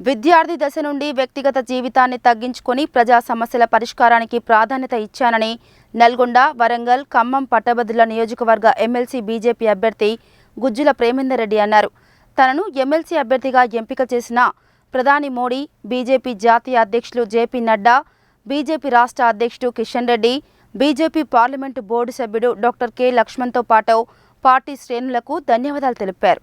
విద్యార్థి దశ నుండి వ్యక్తిగత జీవితాన్ని తగ్గించుకొని ప్రజా సమస్యల పరిష్కారానికి ప్రాధాన్యత ఇచ్చానని నల్గొండ వరంగల్ ఖమ్మం పట్టభద్రుల నియోజకవర్గ ఎమ్మెల్సీ బీజేపీ అభ్యర్థి గుజ్జుల ప్రేమేందర్ రెడ్డి అన్నారు. తనను ఎమ్మెల్సీ అభ్యర్థిగా ఎంపిక చేసిన ప్రధాని మోడీ బీజేపీ జాతీయ అధ్యక్షులు జేపీ నడ్డా బీజేపీ రాష్ట్ర అధ్యక్షుడు Kishan Reddy BJP parliament board సభ్యుడు డాక్టర్ కె లక్ష్మణ్తో పాటు పార్టీ శ్రేణులకు ధన్యవాదాలు తెలిపారు.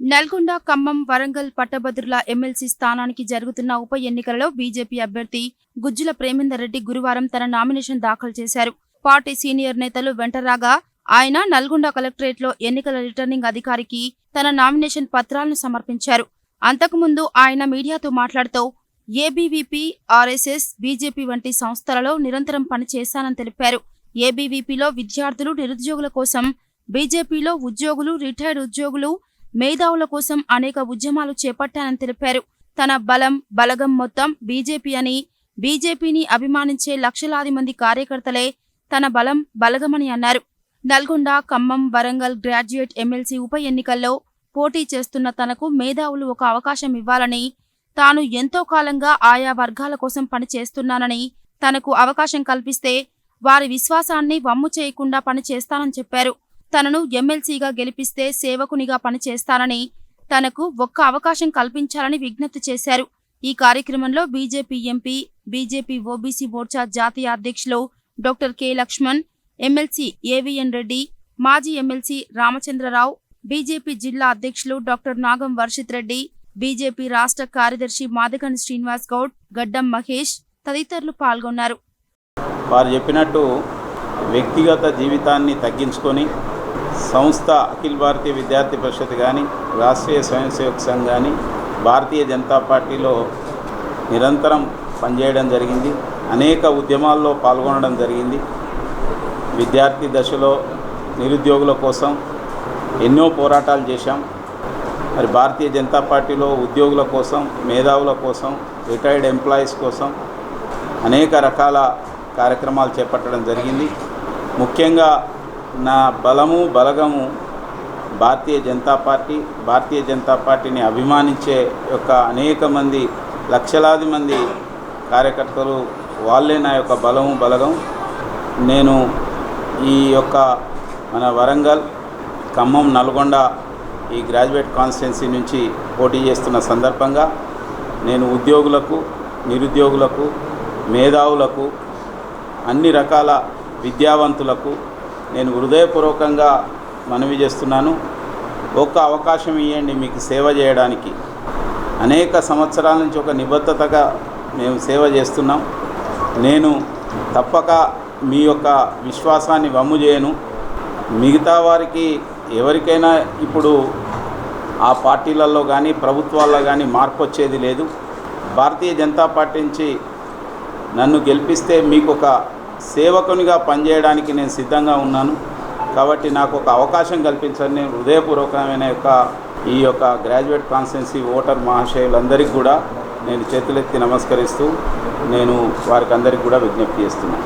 నల్గొండ ఖమ్మం వరంగల్ పట్టభద్రుల ఎమ్మెల్సీ స్థానానికి జరుగుతున్న ఉప ఎన్నికలలో బీజేపీ అభ్యర్థి గుజ్జుల ప్రేమేందర్ రెడ్డి గురువారం తన నామినేషన్ దాఖలు చేశారు. పార్టీ సీనియర్ నేతలు వెంటరాగా ఆయన నల్గొండ కలెక్టరేట్లో ఎన్నికల రిటర్నింగ్ అధికారికి తన నామినేషన్ పత్రాలను సమర్పించారు. అంతకుముందు ఆయన మీడియాతో మాట్లాడుతూ ఏబీవీపీ ఆర్ఎస్ఎస్ బీజేపీ వంటి సంస్థలలో నిరంతరం పనిచేశానని తెలిపారు. ఏబీవీపీలో విద్యార్థులు నిరుద్యోగుల కోసం బీజేపీలో ఉద్యోగులు రిటైర్డ్ ఉద్యోగులు మేధావుల కోసం అనేక ఉద్యమాలు చేపట్టానని తెలిపారు. తన బలం బలగం మొత్తం బీజేపీ అని బీజేపీని అభిమానించే లక్షలాది మంది కార్యకర్తలే తన బలం బలగమని అన్నారు. నల్గొండ ఖమ్మం వరంగల్ గ్రాడ్యుయేట్ ఎమ్మెల్సీ ఉప ఎన్నికల్లో పోటీ చేస్తున్న తనకు మేధావులు ఒక అవకాశం ఇవ్వాలని తాను ఎంతో కాలంగా ఆయా వర్గాల కోసం పనిచేస్తున్నానని తనకు అవకాశం కల్పిస్తే వారి విశ్వాసాన్ని వమ్ము చేయకుండా పనిచేస్తానని చెప్పారు. తనను ఎమ్మెల్సీగా గెలిపిస్తే సేవకునిగా పనిచేస్తానని తనకు ఒక్క అవకాశం కల్పించాలని విజ్ఞప్తి చేశారు. ఈ కార్యక్రమంలో BJP MP BJP OBC Morcha జాతీయ అధ్యక్షులు doctor K Laxman MLC AVN Reddy మాజీ ఎమ్మెల్సీ రామచంద్రరావు బీజేపీ జిల్లా అధ్యక్షులు డాక్టర్ నాగం వర్షిత్ రెడ్డి బీజేపీ రాష్ట్ర కార్యదర్శి మాదకని శ్రీనివాస్ గౌడ్ గడ్డం మహేష్ తదితరులు పాల్గొన్నారు. వారు చెప్పినట్టు వ్యక్తిగత జీవితాన్ని తగ్గించుకొని సంస్థ అఖిల భారతీయ విద్యార్థి పరిషత్ కానీ రాష్ట్రీయ స్వయం సేవక సంఘ్ కానీ భారతీయ జనతా పార్టీలో నిరంతరం పనిచేయడం జరిగింది. అనేక ఉద్యమాల్లో పాల్గొనడం జరిగింది. విద్యార్థి దశలో నిరుద్యోగుల కోసం ఎన్నో పోరాటాలు చేశాం. మరి భారతీయ జనతా పార్టీలో ఉద్యోగుల కోసం మేధావుల కోసం రిటైర్డ్ ఎంప్లాయీస్ కోసం అనేక రకాల కార్యక్రమాలు చేపట్టడం జరిగింది. ముఖ్యంగా నా బలము బలగము భారతీయ జనతా పార్టీ భారతీయ జనతా పార్టీని అభిమానించే యొక్క అనేక మంది లక్షలాది మంది కార్యకర్తలు వాళ్ళే నా యొక్క బలము బలగం. నేను ఈ యొక్క మన వరంగల్ ఖమ్మం నల్గొండ ఈ గ్రాడ్యుయేట్ కాన్స్టిట్యున్సీ నుంచి పోటీ చేస్తున్న సందర్భంగా నేను ఉద్యోగులకు నిరుద్యోగులకు మేధావులకు అన్ని రకాల విద్యావంతులకు నేను హృదయపూర్వకంగా మనవి చేస్తున్నాను. ఒక్క అవకాశం ఇవ్వండి మీకు సేవ చేయడానికి. అనేక సంవత్సరాల నుంచి ఒక నిబద్ధతగా మేము సేవ చేస్తున్నాం. నేను తప్పక మీ యొక్క విశ్వాసాన్ని వమ్ము చేయను. మిగతా వారికి ఎవరికైనా ఇప్పుడు ఆ పార్టీలలో కానీ ప్రభుత్వాల్లో కానీ మార్పు వచ్చేది లేదు. భారతీయ జనతా పార్టీ నుంచి నన్ను గెలిపిస్తే మీకు ఒక సేవకునిగా పనిచేయడానికి నేను సిద్ధంగా ఉన్నాను. కాబట్టి నాకు ఒక అవకాశం కల్పించని నేను హృదయపూర్వకమైన యొక్క ఈ యొక్క గ్రాడ్యుయేట్ కాన్స్టెన్సీ ఓటర్ మహాశయులందరికీ కూడా నేను చేతులెత్తి నమస్కరిస్తూ నేను వారికి అందరికీ కూడా విజ్ఞప్తి చేస్తున్నాను.